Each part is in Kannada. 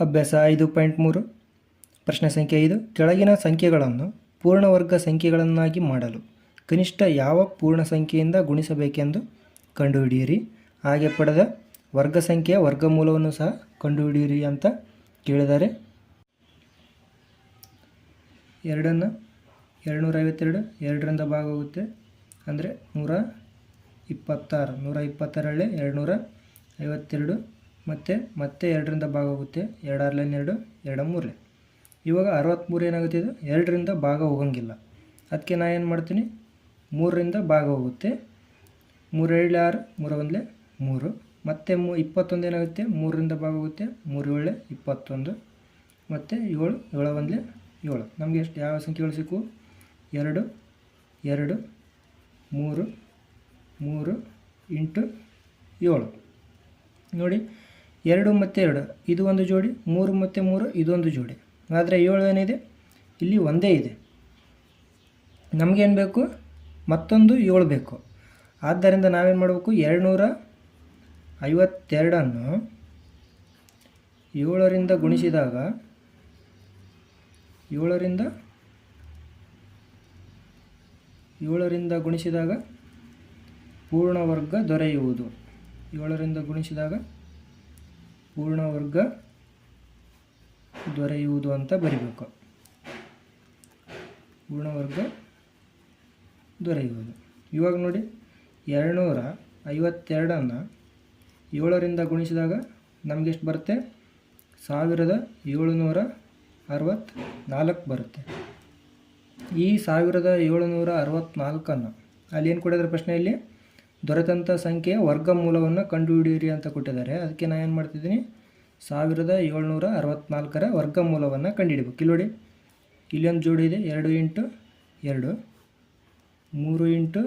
ಅಭ್ಯಾಸ ಐದು ಪಾಯಿಂಟ್ ಮೂರು, ಪ್ರಶ್ನೆ ಸಂಖ್ಯೆ ಐದು. ಕೆಳಗಿನ ಸಂಖ್ಯೆಗಳನ್ನು ಪೂರ್ಣವರ್ಗ ಸಂಖ್ಯೆಗಳನ್ನಾಗಿ ಮಾಡಲು ಕನಿಷ್ಠ ಯಾವ ಪೂರ್ಣ ಸಂಖ್ಯೆಯಿಂದ ಗುಣಿಸಬೇಕೆಂದು ಕಂಡುಹಿಡಿಯಿರಿ. ಹಾಗೆ ಪಡೆದ ವರ್ಗ ಸಂಖ್ಯೆಯ ವರ್ಗಮೂಲವನ್ನು ಸಹ ಕಂಡುಹಿಡಿಯಿರಿ ಅಂತ ಕೇಳಿದ್ದಾರೆ. ಎರಡನ್ನು ಎರಡುನೂರ ಐವತ್ತೆರಡು ಎರಡರಿಂದ ಭಾಗ ಹೋಗುತ್ತೆ ಅಂದರೆ ನೂರ ಇಪ್ಪತ್ತಾರು, ನೂರ ಇಪ್ಪತ್ತಾರರಲ್ಲಿ ಎರಡುನೂರ ಐವತ್ತೆರಡು ಮತ್ತು, ಮತ್ತೆ ಎರಡರಿಂದ ಭಾಗ ಹೋಗುತ್ತೆ ಲೈನ್ ಎರಡು ಎರಡು ಮೂರಲೆ ಇವಾಗ ಅರವತ್ತ್ಮೂರು ಏನಾಗುತ್ತೆ ಇದು? ಎರಡರಿಂದ ಭಾಗ ಹೋಗಂಗಿಲ್ಲ. ಅದಕ್ಕೆ ನಾನು ಏನು ಮಾಡ್ತೀನಿ? ಮೂರರಿಂದ ಭಾಗ ಹೋಗುತ್ತೆ. ಮೂರು ಏಳು ಆರು, ಮೂರು ಒಂದಲೆ ಮೂರು. ಮತ್ತು ಮೂ, ಇಪ್ಪತ್ತೊಂದು ಏನಾಗುತ್ತೆ? ಮೂರರಿಂದ ಭಾಗ ಹೋಗುತ್ತೆ. ಮೂರು ಏಳೆ ಇಪ್ಪತ್ತೊಂದು. ಮತ್ತು ಏಳು ಏಳು ಒಂದಲೆ ಏಳು. ನಮಗೆ ಎಷ್ಟು, ಯಾವ ಸಂಖ್ಯೆಗಳು ಸಿಕ್ಕು? ಎರಡು ಎರಡು, ಮೂರು ಮೂರು ಇಂಟು ಏಳು. ನೋಡಿ ಎರಡು ಮತ್ತು ಎರಡು, ಇದು ಒಂದು ಜೋಡಿ, ಮೂರು ಮತ್ತು ಮೂರು, ಇದೊಂದು ಜೋಡಿ. ಆದರೆ ಏಳು ಏನಿದೆ? ಇಲ್ಲಿ ಒಂದೇ ಇದೆ. ನಮಗೇನು ಬೇಕು? ಮತ್ತೊಂದು ಏಳು ಬೇಕು. ಆದ್ದರಿಂದ ನಾವೇನು ಮಾಡಬೇಕು? ಎರಡುನೂರ ಐವತ್ತೆರಡನ್ನು ಏಳರಿಂದ ಗುಣಿಸಿದಾಗ, ಏಳರಿಂದ ಏಳರಿಂದ ಗುಣಿಸಿದಾಗ ಪೂರ್ಣವರ್ಗ ದೊರೆಯುವುದು. ಏಳರಿಂದ ಗುಣಿಸಿದಾಗ ಪೂರ್ಣವರ್ಗ ದೊರೆಯುವುದು ಅಂತ ಬರಿಬೇಕು. ಪೂರ್ಣವರ್ಗ ದೊರೆಯುವುದು. ಇವಾಗ ನೋಡಿ, ಎರಡುನೂರ ಐವತ್ತೆರಡನ್ನು ಏಳರಿಂದ ಗುಣಿಸಿದಾಗ ನಮಗೆಷ್ಟು ಬರುತ್ತೆ? ಸಾವಿರದ ಏಳುನೂರ ಅರವತ್ತ್ನಾಲ್ಕು ಬರುತ್ತೆ. ಈ ಸಾವಿರದ ಏಳುನೂರ ಅರವತ್ತ್ನಾಲ್ಕನ್ನು ಅಲ್ಲಿ ಏನು ಕೊಟ್ಟಿದ್ದಾರೆ ಪ್ರಶ್ನೆಯಲ್ಲಿ ದೊರೆತಂಥ ಸಂಖ್ಯೆಯ ವರ್ಗಮೂಲವನ್ನು ಕಂಡುಹಿಡಿಯಿರಿ ಅಂತ ಕೊಟ್ಟಿದ್ದಾರೆ. ಅದಕ್ಕೆ ನಾನು ಏನು ಮಾಡ್ತಿದ್ದೀನಿ? ಸಾವಿರದ ಏಳ್ನೂರ ಅರವತ್ತ್ನಾಲ್ಕರ ವರ್ಗಮೂಲವನ್ನು ಕಂಡುಹಿಡಿಬೇಕು. ಇಲ್ಲಿ ನೋಡಿ. ಇಲ್ಲೊಂದು ಜೋಡಿ ಇದೆ. ಎರಡು ಇಂಟು ಎರಡು, ಮೂರು ಇಂಟು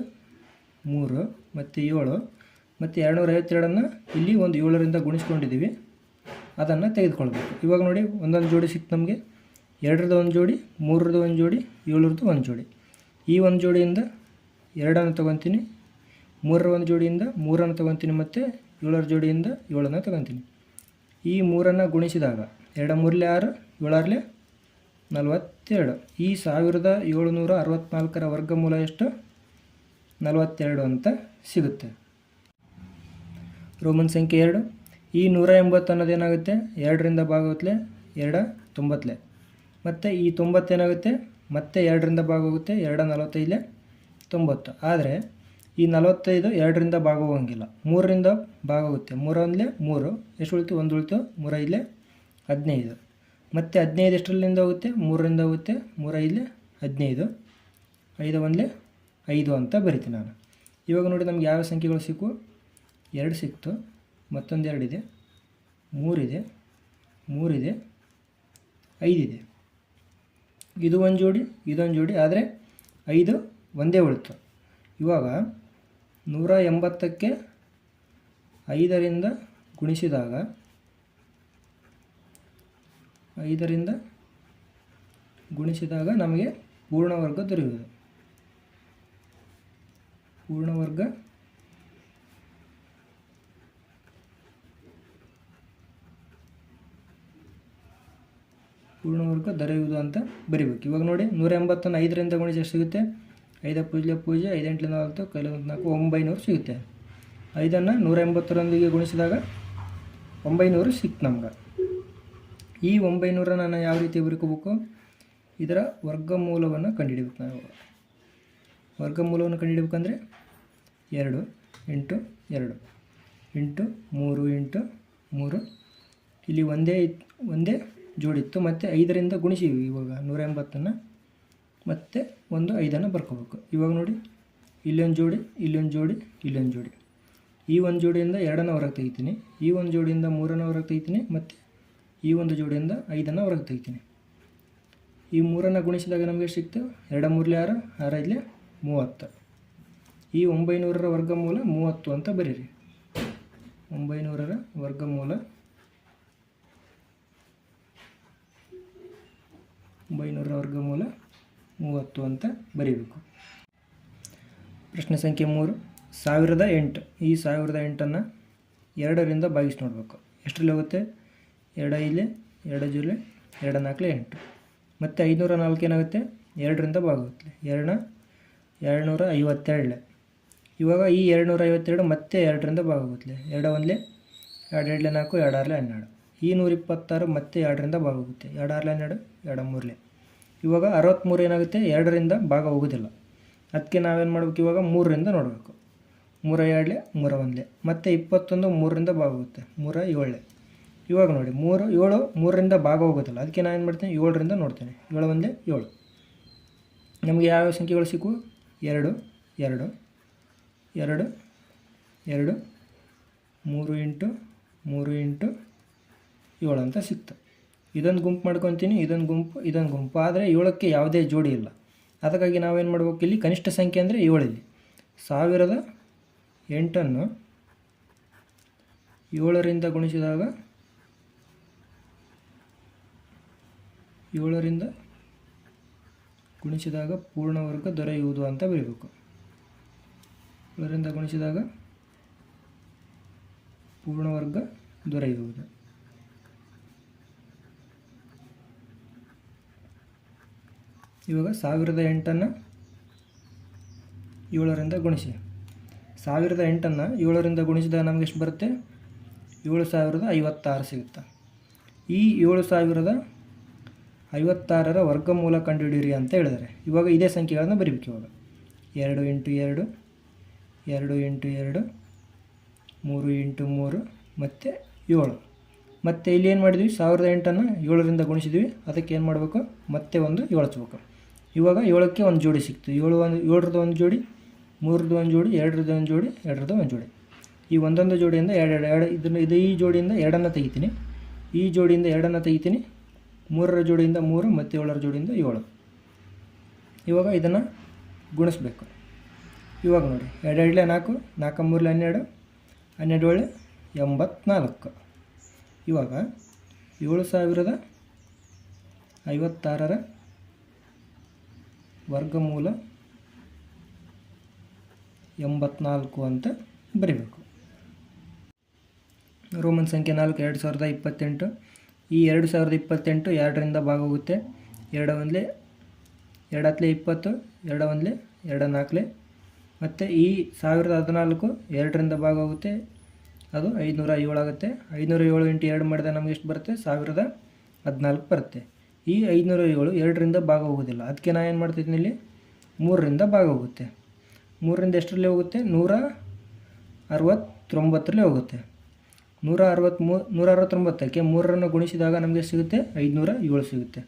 ಮೂರು, ಮತ್ತು ಏಳು, ಮತ್ತು ಎರಡುನೂರ ಐವತ್ತೆರಡನ್ನು ಇಲ್ಲಿ ಒಂದು ಏಳರಿಂದ ಗುಣಿಸ್ಕೊಂಡಿದ್ದೀವಿ. ಅದನ್ನು ತೆಗೆದುಕೊಳ್ಬೇಕು. ಇವಾಗ ನೋಡಿ, ಒಂದೊಂದು ಜೋಡಿ ಸಿಕ್ತು ನಮಗೆ. ಎರಡರದ್ದು ಒಂದು ಜೋಡಿ, ಮೂರರದ್ದು ಒಂದು ಜೋಡಿ, ಏಳರದ್ದು ಒಂದು ಜೋಡಿ. ಈ ಒಂದು ಜೋಡಿಯಿಂದ ಎರಡನ್ನು ತೊಗೊತೀನಿ. ಮೂರರ ಒಂದು ಜೋಡಿಯಿಂದ ಮೂರನ್ನು ತೊಗೊತೀನಿ ಮತ್ತು ಏಳರ ಜೋಡಿಯಿಂದ ಏಳನ್ನು ತೊಗೊತೀನಿ. ಈ ಮೂರನ್ನು ಗುಣಿಸಿದಾಗ ಎರಡು ಮೂರಲೆ ಆರು, ಏಳಾರಲೆ ನಲವತ್ತೆರಡು. ಈ ಸಾವಿರದ ಏಳುನೂರ ಅರವತ್ತ್ನಾಲ್ಕರ ವರ್ಗಮೂಲ ಎಷ್ಟು? ನಲವತ್ತೆರಡು ಅಂತ ಸಿಗುತ್ತೆ. ರೋಮನ್ ಸಂಖ್ಯೆ ಎರಡು. ಈ ನೂರ ಎಂಬತ್ತು ಅನ್ನೋದೇನಾಗುತ್ತೆ ಎರಡರಿಂದ ಭಾಗವತ್ಲೆ, ಎರಡ ತೊಂಬತ್ತಲೆ ಮತ್ತು ಈ ತೊಂಬತ್ತೇನಾಗುತ್ತೆ ಮತ್ತೆ ಎರಡರಿಂದ ಭಾಗ ಹೋಗುತ್ತೆ ಎರಡ ನಲವತ್ತೈದಲೆ ತೊಂಬತ್ತು. ಆದರೆ ಈ ನಲವತ್ತೈದು ಎರಡರಿಂದ ಭಾಗ ಹೋಗಂಗಿಲ್ಲ ಮೂರರಿಂದ ಭಾಗವಾಗುತ್ತೆ. ಮೂರ ಮೂರೊಂದಲೇ ಮೂರು. ಎಷ್ಟು ಉಳಿತು? ಒಂದು ಉಳಿತು. ಮೂರೈದಲೆ ಹದಿನೈದು. ಮತ್ತು ಹದಿನೈದು ಎಷ್ಟರಲ್ಲಿಂದ ಹೋಗುತ್ತೆ? ಮೂರರಿಂದ ಹೋಗುತ್ತೆ. ಮೂರೈದಲೆ ಹದಿನೈದು. ಐದು ಒಂದಲೇ ಐದು ಅಂತ ಬರಿತೀನಿ ನಾನು. ಇವಾಗ ನೋಡಿ ನಮ್ಗೆ ಯಾವ ಸಂಖ್ಯೆಗಳು ಸಿಕ್ಕು? ಎರಡು ಸಿಕ್ತು. ಮತ್ತೊಂದು ಎರಡಿದೆ ಮೂರಿದೆ. ಮೂರಿದೆ. ಐದಿದೆ. ಇದು ಒಂದು ಜೋಡಿ, ಇದೊಂದು ಜೋಡಿ. ಆದರೆ ಐದು ಒಂದೇ ಉಳಿತು. ಇವಾಗ ನೂರ ಎಂಬತ್ತಕ್ಕೆ ಐದರಿಂದ ಗುಣಿಸಿದಾಗ ಐದರಿಂದ ಗುಣಿಸಿದಾಗ ನಮಗೆ ಪೂರ್ಣವರ್ಗ ದೊರೆಯುವುದು. ಪೂರ್ಣವರ್ಗ ಪೂರ್ಣವರ್ಗ ದೊರೆಯುವುದು ಅಂತ ಬರಿಬೇಕು. ಇವಾಗ ನೋಡಿ ನೂರ ಎಂಬತ್ತನ್ನು ಐದರಿಂದ ಗುಣಿಸಿ ಎಷ್ಟು ಸಿಗುತ್ತೆ? ಐದ ಪೂಜೆ ಪೂಜೆ ಐದೆಂಟ್ಲಿಂದ ನಾಲ್ಕು, ಕೈಲೊಂದು ನಾಲ್ಕು, ಒಂಬೈನೂರು ಸಿಗುತ್ತೆ. ಐದನ್ನು ನೂರ ಎಂಬತ್ತರೊಂದಿಗೆ ಗುಣಿಸಿದಾಗ ಒಂಬೈನೂರು ಸಿಕ್ತು ನಮ್ಗೆ. ಈ ಒಂಬೈನೂರ ನಾನು ಯಾವ ರೀತಿ ಬರ್ಕೋಬೇಕು ಇದರ ವರ್ಗಮೂಲವನ್ನು ಕಂಡುಹಿಡಬೇಕು ನಾವು. ವರ್ಗಮೂಲವನ್ನು ಕಂಡುಹಿಡಬೇಕಂದ್ರೆ ಎರಡು ಎಂಟು ಎರಡು ಎಂಟು ಮೂರು ಎಂಟು ಮೂರು. ಇಲ್ಲಿ ಒಂದೇ ಒಂದೇ ಜೋಡಿತ್ತು, ಮತ್ತು ಐದರಿಂದ ಗುಣಿಸಿವಿ ಇವಾಗ ನೂರ ಎಂಬತ್ತನ್ನು ಮತ್ತು ಒಂದು ಐದನ್ನು ಬರ್ಕೋಬೇಕು. ಇವಾಗ ನೋಡಿ, ಇಲ್ಲೊಂದು ಜೋಡಿ ಇಲ್ಲೊಂದು ಜೋಡಿ ಇಲ್ಲೊಂದು ಜೋಡಿ. ಈ ಒಂದು ಜೋಡಿಯಿಂದ ಎರಡನ್ನು ಹೊರಗೆ ತೆಗಿತೀನಿ. ಈ ಒಂದು ಜೋಡಿಯಿಂದ ಮೂರನ್ನು ಹೊರಗೆ ತೆಗಿತೀನಿ ಮತ್ತು ಈ ಒಂದು ಜೋಡಿಯಿಂದ ಐದನ್ನು ಹೊರಗೆ ತೆಗಿತೀನಿ. ಈ ಮೂರನ್ನು ಗುಣಿಸಿದಾಗ ನಮಗೆ ಸಿಕ್ತು? ಎರಡು ಮೂರಲೆ ಆರು ಆರೈದಲೆ ಮೂವತ್ತು. ಈ ಒಂಬೈನೂರರ ವರ್ಗಮೂಲ ಮೂವತ್ತು ಅಂತ ಬರೀರಿ. ಒಂಬೈನೂರರ ವರ್ಗಮೂಲ ಒಂಬೈನೂರರ ವರ್ಗಮೂಲ ಮೂವತ್ತು ಅಂತ ಬರೀಬೇಕು. ಪ್ರಶ್ನೆ ಸಂಖ್ಯೆ ಮೂರು. ಸಾವಿರದ ಎಂಟು. ಈ ಸಾವಿರದ ಎಂಟನ್ನು ಎರಡರಿಂದ ಭಾಗಿಸಿ ನೋಡಬೇಕು. ಎಷ್ಟರಲ್ಲಿ ಹೋಗುತ್ತೆ? ಎರಡು ಐಲೆ ಎರಡು ಜುಲೆ, ಎರಡು ನಾಲ್ಕಲೆ ಎಂಟು. ಮತ್ತು ಐದುನೂರ ನಾಲ್ಕು ಏನಾಗುತ್ತೆ? ಎರಡರಿಂದ ಭಾಗುತ್ತೆ ಎರಡನ ಎರಡು ನೂರ ಐವತ್ತೆರಡಲೆ ಇವಾಗ ಈ ಎರಡುನೂರ ಐವತ್ತೆರಡು ಮತ್ತೆ ಎರಡರಿಂದ ಭಾಗುತ್ತೆ ಎರಡು ಒಂದಲೇ, ಎರಡು ಎರಡಲೆ ನಾಲ್ಕು ಎರಡಾರಲೆ ಹನ್ನೆರಡು. ಈ ನೂರಿಪ್ಪತ್ತಾರು ಮತ್ತೆ ಎರಡರಿಂದ ಭಾಗೋಗುತ್ತೆ ಎರಡು ಹನ್ನೆರಡು, ಎರಡು ಮೂರಲೆ. ಇವಾಗ ಅರವತ್ತ್ಮೂರು ಏನಾಗುತ್ತೆ? ಎರಡರಿಂದ ಭಾಗ ಹೋಗೋದಿಲ್ಲ. ಅದಕ್ಕೆ ನಾವೇನು ಮಾಡ್ಬೇಕು ಇವಾಗ? ಮೂರರಿಂದ ನೋಡಬೇಕು. ಮೂರ ಎರಡಲೆ, ಮೂರ ಒಂದಲೆ. ಮತ್ತು ಇಪ್ಪತ್ತೊಂದು ಮೂರರಿಂದ ಭಾಗ ಹೋಗುತ್ತೆ. ಮೂರ ಏಳಲೆ. ಇವಾಗ ನೋಡಿ, ಮೂರು, ಏಳು, ಮೂರರಿಂದ ಭಾಗ ಹೋಗೋದಿಲ್ಲ. ಅದಕ್ಕೆ ನಾನು ಏನು ಮಾಡ್ತೀನಿ? ಏಳರಿಂದ ನೋಡ್ತೇನೆ. ಏಳು ಒಂದೇ ಏಳು. ನಮಗೆ ಯಾವ್ಯಾವ ಸಂಖ್ಯೆಗಳು ಸಿಕ್ಕು? ಎರಡು ಎರಡು ಎರಡು ಎರಡು, ಮೂರು ಇಂಟು ಮೂರು ಇಂಟು ಏಳು ಅಂತ ಸಿಕ್ತು. ಇದೊಂದು ಗುಂಪು ಮಾಡ್ಕೊತೀನಿ ಇದೊಂದು ಗುಂಪು ಇದೊಂದು ಗುಂಪು. ಆದರೆ ಏಳಕ್ಕೆ ಯಾವುದೇ ಜೋಡಿ ಇಲ್ಲ. ಅದಕ್ಕಾಗಿ ನಾವೇನು ಮಾಡ್ಬೇಕು ಇಲ್ಲಿ? ಕನಿಷ್ಠ ಸಂಖ್ಯೆ ಅಂದರೆ ಏಳಿಲ್ಲಿ. ಸಾವಿರದ ಎಂಟನ್ನು ಏಳರಿಂದ ಗುಣಿಸಿದಾಗ ಏಳರಿಂದ ಗುಣಿಸಿದಾಗ ಪೂರ್ಣವರ್ಗ ದೊರೆಯುವುದು ಅಂತ ಬರೀಬೇಕು. ಏಳರಿಂದ ಗುಣಿಸಿದಾಗ ಪೂರ್ಣವರ್ಗ ದೊರೆಯುವುದು. ಇವಾಗ ಸಾವಿರದ ಎಂಟನ್ನು ಏಳರಿಂದ ಗುಣಿಸಿ. ಸಾವಿರದ ಎಂಟನ್ನು ಏಳರಿಂದ ಗುಣಿಸಿದಾಗ ನಮಗೆ ಎಷ್ಟು ಬರುತ್ತೆ? ಏಳು ಸಾವಿರದ ಐವತ್ತಾರು ಸಿಗುತ್ತೆ. ಈ ಏಳು ಸಾವಿರದ ಐವತ್ತಾರರ ವರ್ಗಮೂಲ ಕಂಡುಹಿಡಿಯಿರಿ ಅಂತ ಹೇಳಿದರೆ, ಇವಾಗ ಇದೇ ಸಂಖ್ಯೆಗಳನ್ನು ಬರೀಬೇಕು ಇವಾಗ. ಎರಡು ಇಂಟು ಎರಡು ಎರಡು ಇಂಟು ಎರಡು, ಮೂರು ಇಂಟು ಮೂರು, ಮತ್ತು ಏಳು. ಮತ್ತು ಇಲ್ಲಿ ಏನು ಮಾಡಿದ್ವಿ? ಸಾವಿರದ ಎಂಟನ್ನು ಏಳರಿಂದ ಗುಣಿಸಿದ್ವಿ. ಅದಕ್ಕೆ ಏನು ಮಾಡಬೇಕು? ಮತ್ತೆ ಒಂದು ಏಳಚ್ಬೇಕು ಇವಾಗ ಏಳಕ್ಕೆ ಒಂದು ಜೋಡಿ ಸಿಕ್ತು. ಏಳು ಒಂದು, ಏಳರದ್ದು ಒಂದು ಜೋಡಿ ಮೂರದ್ದು ಒಂದು ಜೋಡಿ, ಎರಡರದ್ದು ಒಂದು ಜೋಡಿ, ಎರಡರದ್ದು ಒಂದು ಜೋಡಿ. ಈ ಒಂದೊಂದು ಜೋಡಿಯಿಂದ ಎರಡು ಎರಡು, ಇದನ್ನು, ಇದು ಈ ಜೋಡಿಯಿಂದ ಎರಡನ್ನು ತೆಗಿತೀನಿ. ಈ ಜೋಡಿಯಿಂದ ಎರಡನ್ನು ತೆಗಿತೀನಿ. ಮೂರರ ಜೋಡಿಯಿಂದ ಮೂರು ಮತ್ತು ಏಳರ ಜೋಡಿಯಿಂದ ಏಳು. ಇವಾಗ ಇದನ್ನು ಗುಣಿಸ್ಬೇಕು. ಇವಾಗ ನೋಡಿ, ಎರಡು, ಎರಡಲೆ ನಾಲ್ಕು ನಾಲ್ಕು, ಮೂರಲೆ ಹನ್ನೆರಡು ಹನ್ನೆರಡು ಏಳು, ಎಂಬತ್ನಾಲ್ಕು. ಇವಾಗ ಏಳು ಸಾವಿರದ ಐವತ್ತಾರರ ವರ್ಗಮೂಲ ಎಂಬತ್ನಾಲ್ಕು ಅಂತ ಬರಿಬೇಕು. ರೋಮನ್ ಸಂಖ್ಯೆ ನಾಲ್ಕು, ಎರಡು ಸಾವಿರದ ಇಪ್ಪತ್ತೆಂಟು. ಈ ಎರಡು ಸಾವಿರದ ಇಪ್ಪತ್ತೆಂಟು ಎರಡರಿಂದ ಭಾಗ ಹೋಗುತ್ತೆ ಎರಡು ಒಂದಲೇ ಎರಡು ಹತ್ತಲೆ ಇಪ್ಪತ್ತು ಎರಡು ಒಂದಲೇ ಎರಡು ನಾಲ್ಕಲೆ ಮತ್ತು ಈ ಸಾವಿರದ ಹದಿನಾಲ್ಕು ಎರಡರಿಂದ ಭಾಗ ಹೋಗುತ್ತೆ ಅದು ಐದುನೂರ ಏಳು ಆಗುತ್ತೆ. ಐದುನೂರ ಏಳು ಇಂಟು ಎರಡು ಮಾಡಿದಾಗ ನಮಗೆ ಎಷ್ಟು ಬರುತ್ತೆ? ಸಾವಿರದ ಹದಿನಾಲ್ಕು ಬರುತ್ತೆ. ಈ ಐದುನೂರ ಏಳು ಎರಡರಿಂದ ಭಾಗ ಹೋಗೋದಿಲ್ಲ ಅದಕ್ಕೆ ನಾನು ಏನು ಮಾಡ್ತಿದ್ದೀನಿ ಇಲ್ಲಿ? ಮೂರರಿಂದ ಭಾಗ ಹೋಗುತ್ತೆ ಮೂರರಿಂದ ಎಷ್ಟರಲ್ಲಿ ಹೋಗುತ್ತೆ? ನೂರ ಅರವತ್ತೊಂಬತ್ತರಲ್ಲಿ ಹೋಗುತ್ತೆ. ನೂರ ಅರವತ್ತ್ಮೂ ನೂರ ಅರವತ್ತೊಂಬತ್ತಕ್ಕೆ ಮೂರನ್ನು ಗುಣಿಸಿದಾಗ ನಮಗೆ ಸಿಗುತ್ತೆ? ಐದುನೂರ ಏಳು ಸಿಗುತ್ತೆ.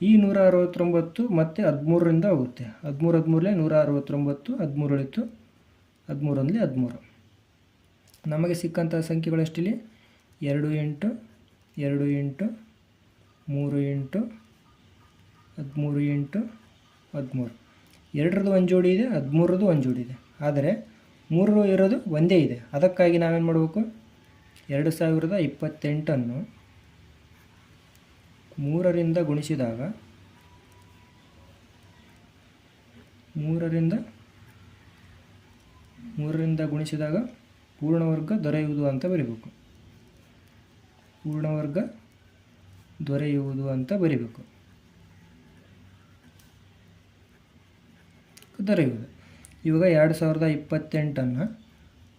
ಈ ನೂರ ಅರವತ್ತೊಂಬತ್ತು ಮತ್ತು ಹದಿಮೂರರಿಂದ ಹೋಗುತ್ತೆ. ಹದಿಮೂರು ಹದಿಮೂರಲೇ ನೂರ ಅರವತ್ತೊಂಬತ್ತು ಹದಿಮೂರು ಉಳಿತು ಹದಿಮೂರೊಂದಲೇ ಹದಿಮೂರು. ನಮಗೆ ಸಿಕ್ಕಂಥ ಸಂಖ್ಯೆಗಳಷ್ಟಿಲ್ಲಿ ಎರಡು ಎಂಟು ಎರಡು ಎಂಟು ಮೂರು ಎಂಟು, ಹದಿಮೂರು ಎಂಟು, ಹದಿಮೂರು. ಎರಡರದ್ದು ಒಂದು ಜೋಡಿ ಇದೆ, ಹದಿಮೂರರದ್ದು ಒಂದು ಜೋಡಿ ಇದೆ. ಆದರೆ ಮೂರು ಇರೋದು ಒಂದೇ ಇದೆ. ಅದಕ್ಕಾಗಿ ನಾವೇನು ಮಾಡಬೇಕು? ಎರಡು ಸಾವಿರದ ಇಪ್ಪತ್ತೆಂಟನ್ನು ಮೂರರಿಂದ ಗುಣಿಸಿದಾಗ ಮೂರರಿಂದ ಮೂರರಿಂದ ಗುಣಿಸಿದಾಗ ಪೂರ್ಣವರ್ಗ ದೊರೆಯುವುದು ಅಂತ ಬರೀಬೇಕು. ಪೂರ್ಣವರ್ಗ ದೊರೆಯುವುದು ಅಂತ ಬರಿಬೇಕು. ದೊರೆಯುವುದು. ಇವಾಗ ಎರಡು ಸಾವಿರದ ಇಪ್ಪತ್ತೆಂಟನ್ನು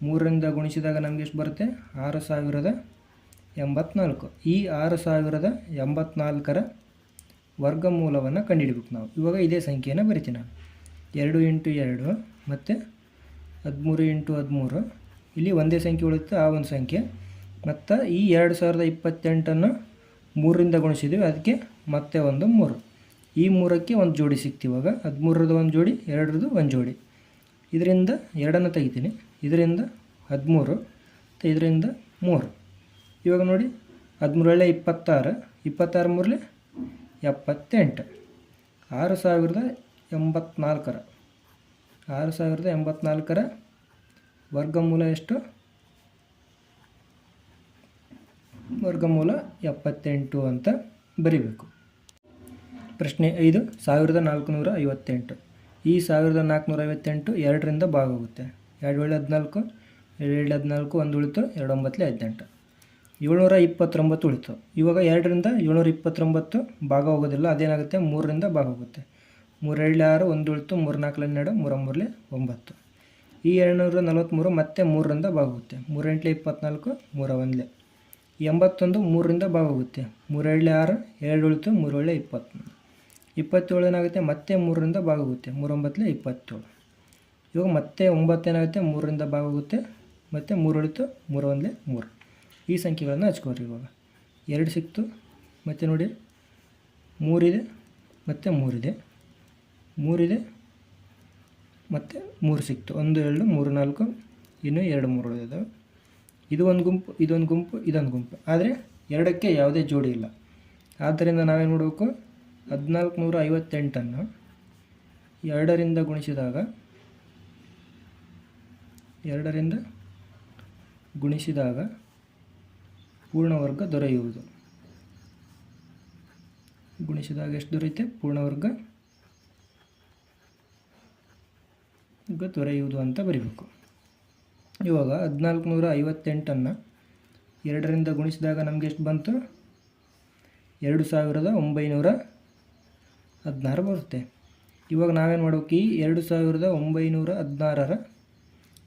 ಮೂರರಿಂದ ಗುಣಿಸಿದಾಗ ನಮಗೆ ಎಷ್ಟು ಬರುತ್ತೆ? ಆರು ಸಾವಿರದ ಎಂಬತ್ನಾಲ್ಕು. ಈ ಆರು ಸಾವಿರದ ಎಂಬತ್ನಾಲ್ಕರ ವರ್ಗಮೂಲವನ್ನು ಕಂಡುಹಿಡಬೇಕು ನಾವು. ಇವಾಗ ಇದೇ ಸಂಖ್ಯೆಯನ್ನು ಬರಿತೀನಿ ನಾನು. ಎರಡು ಇಂಟು ಎರಡು ಮತ್ತು ಹದಿಮೂರು ಇಂಟು ಹದಿಮೂರು. ಇಲ್ಲಿ ಒಂದೇ ಸಂಖ್ಯೆ ಉಳಿಯುತ್ತೆ, ಆ ಒಂದು ಸಂಖ್ಯೆ. ಮತ್ತು ಈ ಎರಡು ಸಾವಿರದ ಇಪ್ಪತ್ತೆಂಟನ್ನು ಮೂರರಿಂದ ಗುಣಿಸಿದ್ದೀವಿ ಅದಕ್ಕೆ ಮತ್ತೆ ಒಂದು ಮೂರು. ಈ ಮೂರಕ್ಕೆ ಒಂದು ಜೋಡಿ ಸಿಕ್ತು ಇವಾಗ. ಹದಿಮೂರರದ್ದು ಒಂದು ಜೋಡಿ, ಎರಡರದ್ದು ಒಂದು ಜೋಡಿ. ಇದರಿಂದ ಎರಡನ್ನು ತೆಗಿತೀನಿ. ಇದರಿಂದ ಹದಿಮೂರು, ಮತ್ತು ಇದರಿಂದ ಮೂರು. ಇವಾಗ ನೋಡಿ, ಹದಿಮೂರಲ್ಲೇ ಇಪ್ಪತ್ತಾರು ಇಪ್ಪತ್ತಾರು ಮೂರಲೆ ಎಪ್ಪತ್ತೆಂಟು. ಆರು ಸಾವಿರದ ಎಂಬತ್ನಾಲ್ಕರ. ಆರು ಸಾವಿರದ ಎಂಬತ್ನಾಲ್ಕರ ವರ್ಗಮೂಲ ಎಷ್ಟು? ವರ್ಗಮೂಲ ಎಪ್ಪತ್ತೆಂಟು ಅಂತ ಬರಿಬೇಕು. ಪ್ರಶ್ನೆ ಐದು, ಸಾವಿರದ ನಾಲ್ಕುನೂರ ಐವತ್ತೆಂಟು. ಈ ಸಾವಿರದ ನಾಲ್ಕುನೂರ ಐವತ್ತೆಂಟು ಎರಡರಿಂದ ಭಾಗವಾಗುತ್ತೆ. ಎರಡು ಏಳು ಹದಿನಾಲ್ಕು ಎರಡು ಹದಿನಾಲ್ಕು, ಒಂದು ಉಳಿತು ಎರಡು ಒಂಬತ್ತಲೆ ಹದಿನೆಂಟು. ಏಳ್ನೂರ ಇಪ್ಪತ್ತೊಂಬತ್ತು ಉಳಿತು. ಇವಾಗ ಎರಡರಿಂದ ಏಳ್ನೂರ ಇಪ್ಪತ್ತೊಂಬತ್ತು ಭಾಗ ಹೋಗೋದಿಲ್ಲ ಅದೇನಾಗುತ್ತೆ? ಮೂರರಿಂದ ಭಾಗ ಹೋಗುತ್ತೆ ಮೂರೆರಡು ಆರು, ಒಂದು ಉಳಿತು ಮೂರು ನಾಲ್ಕು ಹನ್ನೆರಡು ಮೂರ ಮೂರಲೆ ಒಂಬತ್ತು. ಈ ಎರಡುನೂರ ನಲವತ್ತ್ಮೂರು ಮತ್ತೆ ಮೂರರಿಂದ ಭಾಗ ಹೋಗುತ್ತೆ ಮೂರೆಂಟ್ಲೆ ಇಪ್ಪತ್ನಾಲ್ಕು ಮೂರ ಒಂದಲೆ ಎಂಬತ್ತೊಂದು, ಮೂರರಿಂದ ಭಾಗವಾಗುತ್ತೆ ಮೂರೇಳೆ ಆರು ಎರಡು ಉಳಿತು ಮೂರೊಳ್ಳೆ ಇಪ್ಪತ್ತೊಂದು ಇಪ್ಪತ್ತೇಳು ಏನಾಗುತ್ತೆ ಮತ್ತೆ ಮೂರರಿಂದ ಭಾಗ ಮೂರೊಂಬತ್ತಲೇ ಇಪ್ಪತ್ತೇಳು. ಇವಾಗ ಮತ್ತೆ ಒಂಬತ್ತು ಏನಾಗುತ್ತೆ ಮೂರರಿಂದ ಭಾಗವಾಗುತ್ತೆ ಮತ್ತು ಮೂರು ಉಳಿತು ಮೂರು. ಒಂದಲೆ ಮೂರು ಈ ಸಂಖ್ಯೆಗಳನ್ನು ಹಚ್ಕೋರಿ ಇವಾಗ. ಎರಡು ಸಿಕ್ತು, ಮತ್ತು ನೋಡಿ. ಮೂರಿದೆ, ಮತ್ತು ಮೂರಿದೆ. ಮೂರಿದೆ, ಮತ್ತು ಮೂರು ಸಿಕ್ತು. ಒಂದು, ಎರಡು, ಮೂರು, ನಾಲ್ಕು, ಇನ್ನೂ ಎರಡು ಮೂರು ಉಳಿದಿದ್ದಾವೆ ಇದು ಒಂದು ಗುಂಪು ಇದೊಂದು ಗುಂಪು ಇದೊಂದು ಗುಂಪು. ಆದರೆ ಎರಡಕ್ಕೆ ಯಾವುದೇ ಜೋಡಿ ಇಲ್ಲ. ಆದ್ದರಿಂದ ನಾವೇನು ನೋಡಬೇಕು ಹದಿನಾಲ್ಕು ನೂರ ಐವತ್ತೆಂಟನ್ನು ಎರಡರಿಂದ ಗುಣಿಸಿದಾಗ ಎರಡರಿಂದ ಗುಣಿಸಿದಾಗ ಪೂರ್ಣವರ್ಗ ದೊರೆಯುವುದು. ಗುಣಿಸಿದಾಗ ಎಷ್ಟು ದೊರೆಯುತ್ತೆ? ಪೂರ್ಣವರ್ಗ ದೊರೆಯುವುದು ಅಂತ ಬರಿಬೇಕು. ಇವಾಗ ಹದಿನಾಲ್ಕು ನೂರ ಐವತ್ತೆಂಟನ್ನು ಎರಡರಿಂದ ಗುಣಿಸಿದಾಗ ನಮಗೆ ಎಷ್ಟು ಬಂತು? ಎರಡು ಸಾವಿರದ ಒಂಬೈನೂರ ಹದಿನಾರು ಬರುತ್ತೆ. ಇವಾಗ ನಾವೇನು ಮಾಡಬೇಕು? ಈ ಎರಡು ಸಾವಿರದ ಒಂಬೈನೂರ ಹದಿನಾರರ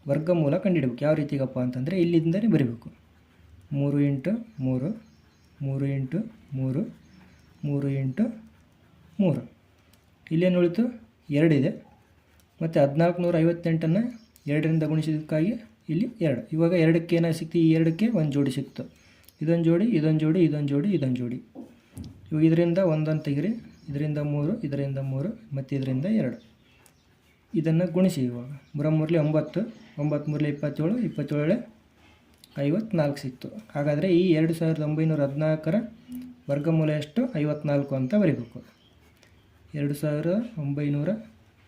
ವರ್ಗಮೂಲ ಕಂಡುಹಿಡ್ಬೇಕು ಯಾವ ರೀತಿಗಪ್ಪ ಅಂತಂದರೆ ಇಲ್ಲಿಂದಲೇ ಬರೀಬೇಕು. ಮೂರು ಇಂಟು ಮೂರು ಮೂರು ಇಂಟು ಮೂರು ಮೂರು ಇಂಟು ಮೂರು. ಇಲ್ಲೇನು ಉಳಿತು? ಎರಡಿದೆ ಮತ್ತು ಹದಿನಾಲ್ಕು ನೂರ ಐವತ್ತೆಂಟನ್ನು ಎರಡರಿಂದ ಗುಣಿಸಿದ್ದಕ್ಕಾಗಿ ಇಲ್ಲಿ ಎರಡು. ಇವಾಗ ಎರಡಕ್ಕೆ ಏನಾಗಿ ಸಿಕ್ತು? ಈ ಎರಡಕ್ಕೆ ಒಂದು ಜೋಡಿ ಸಿಕ್ತು. ಇದೊಂದು ಜೋಡಿ ಇದೊಂದು ಜೋಡಿ ಇದೊಂದು ಜೋಡಿ ಇದೊಂದು ಜೋಡಿ. ಇವಾಗ ಇದರಿಂದ ಒಂದೊಂದು ತೆಗಿರಿ. ಇದರಿಂದ ಮೂರು ಇದರಿಂದ ಮೂರು, ಮತ್ತು ಇದರಿಂದ ಎರಡು. ಇದನ್ನು ಗುಣಿಸಿ ಇವಾಗ. ಮೂರ ಮೂರಲಿ ಒಂಬತ್ತು ಒಂಬತ್ತು ಮೂರಲಿ ಇಪ್ಪತ್ತೇಳು ಇಪ್ಪತ್ತೇಳು ಐವತ್ನಾಲ್ಕು ಸಿಕ್ತು. ಹಾಗಾದರೆ ಈ ಎರಡು ಸಾವಿರದ ಒಂಬೈನೂರ ಹದಿನಾಲ್ಕರ ವರ್ಗಮೂಲ ಎಷ್ಟು? ಐವತ್ನಾಲ್ಕು ಅಂತ ಬರಿಬೇಕು. ಎರಡು ಸಾವಿರದ ಒಂಬೈನೂರ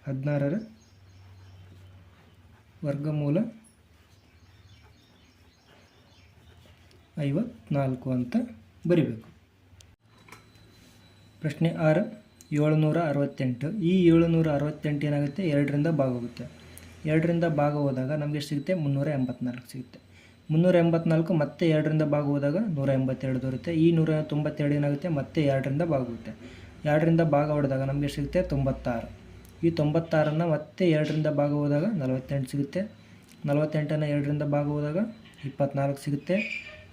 ಹದಿನಾರರ ವರ್ಗಮೂಲ ಐವತ್ನಾಲ್ಕು ಅಂತ ಬರಿಬೇಕು. ಪ್ರಶ್ನೆ ಆರು, ಏಳುನೂರ ಅರವತ್ತೆಂಟು. ಈ ಏಳುನೂರ ಅರವತ್ತೆಂಟು ಏನಾಗುತ್ತೆ? ಎರಡರಿಂದ ಭಾಗ ಹೋಗುತ್ತೆ. ಎರಡರಿಂದ ಭಾಗ ಹೋದಾಗ ನಮಗೆ ಸಿಗುತ್ತೆ? ಮುನ್ನೂರ ಎಂಬತ್ನಾಲ್ಕು ಸಿಗುತ್ತೆ. ಮುನ್ನೂರ ಎಂಬತ್ನಾಲ್ಕು ಮತ್ತೆ ಎರಡರಿಂದ ಭಾಗ ಹೋದಾಗ ನೂರ ಎಂಬತ್ತೆರಡು ದೊರೆಯುತ್ತೆ. ಈ ನೂರ ತೊಂಬತ್ತೆರಡು ಏನಾಗುತ್ತೆ? ಮತ್ತೆ ಎರಡರಿಂದ ಭಾಗ ಹೋಗುತ್ತೆ. ಎರಡರಿಂದ ಭಾಗ ಹೊಡೆದಾಗ ನಮಗೆ ಸಿಗುತ್ತೆ? ತೊಂಬತ್ತಾರು. ಈ ತೊಂಬತ್ತಾರನ್ನು ಮತ್ತೆ ಎರಡರಿಂದ ಭಾಗ ಹೋದಾಗ ನಲವತ್ತೆಂಟು ಸಿಗುತ್ತೆ. ನಲವತ್ತೆಂಟನ್ನು ಎರಡರಿಂದ ಭಾಗ ಹೋದಾಗ ಇಪ್ಪತ್ನಾಲ್ಕು ಸಿಗುತ್ತೆ.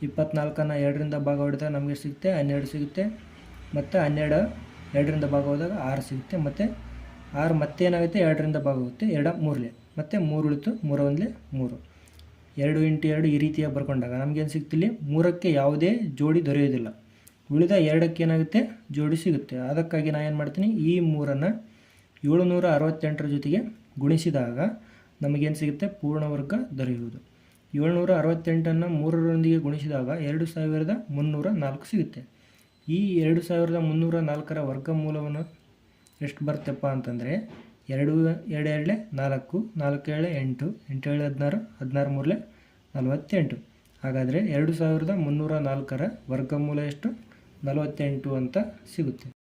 ಇಪ್ಪತ್ನಾಲ್ಕನ್ನು ಎರಡರಿಂದ ಭಾಗ ಹೊಡೆದಾಗ ನಮಗೆ ಸಿಗುತ್ತೆ, ಹನ್ನೆರಡು ಸಿಗುತ್ತೆ, ಮತ್ತು ಹನ್ನೆರಡು ಎರಡರಿಂದ ಭಾಗ ಹೋದಾಗ ಆರು ಸಿಗುತ್ತೆ, ಮತ್ತು ಆರು ಮತ್ತೆ ಏನಾಗುತ್ತೆ ಎರಡರಿಂದ ಭಾಗ ಹೋಗುತ್ತೆ ಎರಡು ಮೂರಲೆ ಮತ್ತು ಮೂರು ಉಳಿತು ಮೂರ ಒಂದಲೇ ಮೂರು. ಎರಡು ಇಂಟು ಎರಡು ಈ ರೀತಿಯಾಗಿ ಬರ್ಕೊಂಡಾಗ ನಮಗೇನು ಸಿಗ್ತಿಲ್ಲಿ ಮೂರಕ್ಕೆ ಯಾವುದೇ ಜೋಡಿ ದೊರೆಯೋದಿಲ್ಲ ಉಳಿದ ಎರಡಕ್ಕೆ ಏನಾಗುತ್ತೆ? ಜೋಡಿ ಸಿಗುತ್ತೆ. ಅದಕ್ಕಾಗಿ ನಾನು ಏನು ಮಾಡ್ತೀನಿ? ಈ ಮೂರನ್ನು ಏಳುನೂರ ಅರವತ್ತೆಂಟರ ಜೊತೆಗೆ ಗುಣಿಸಿದಾಗ ನಮಗೇನು ಸಿಗುತ್ತೆ? ಪೂರ್ಣವರ್ಗ ದೊರೆಯುವುದು. ಏಳ್ನೂರ ಅರವತ್ತೆಂಟನ್ನು ಮೂರರೊಂದಿಗೆ ಗುಣಿಸಿದಾಗ ಎರಡು ಸಾವಿರದ ಮುನ್ನೂರ ನಾಲ್ಕು ಸಿಗುತ್ತೆ. ಈ ಎರಡು ಸಾವಿರದ ಮುನ್ನೂರ ನಾಲ್ಕರ ವರ್ಗಮೂಲವನ್ನು ಎಷ್ಟು ಬರುತ್ತಪ್ಪ ಅಂತಂದರೆ, ಎರಡು ಎರಡು ಎರಡೇ ನಾಲ್ಕು ನಾಲ್ಕು ಏಳೆ ಎಂಟು ಎಂಟು ಏಳು ಹದಿನಾರು ಹದಿನಾರು ಮೂರಲೆ ನಲವತ್ತೆಂಟು. ಹಾಗಾದರೆ ಎರಡು ಸಾವಿರದ ಮುನ್ನೂರ ನಾಲ್ಕರ ವರ್ಗಮೂಲ ಎಷ್ಟು? ನಲವತ್ತೆಂಟು ಅಂತ ಸಿಗುತ್ತೆ.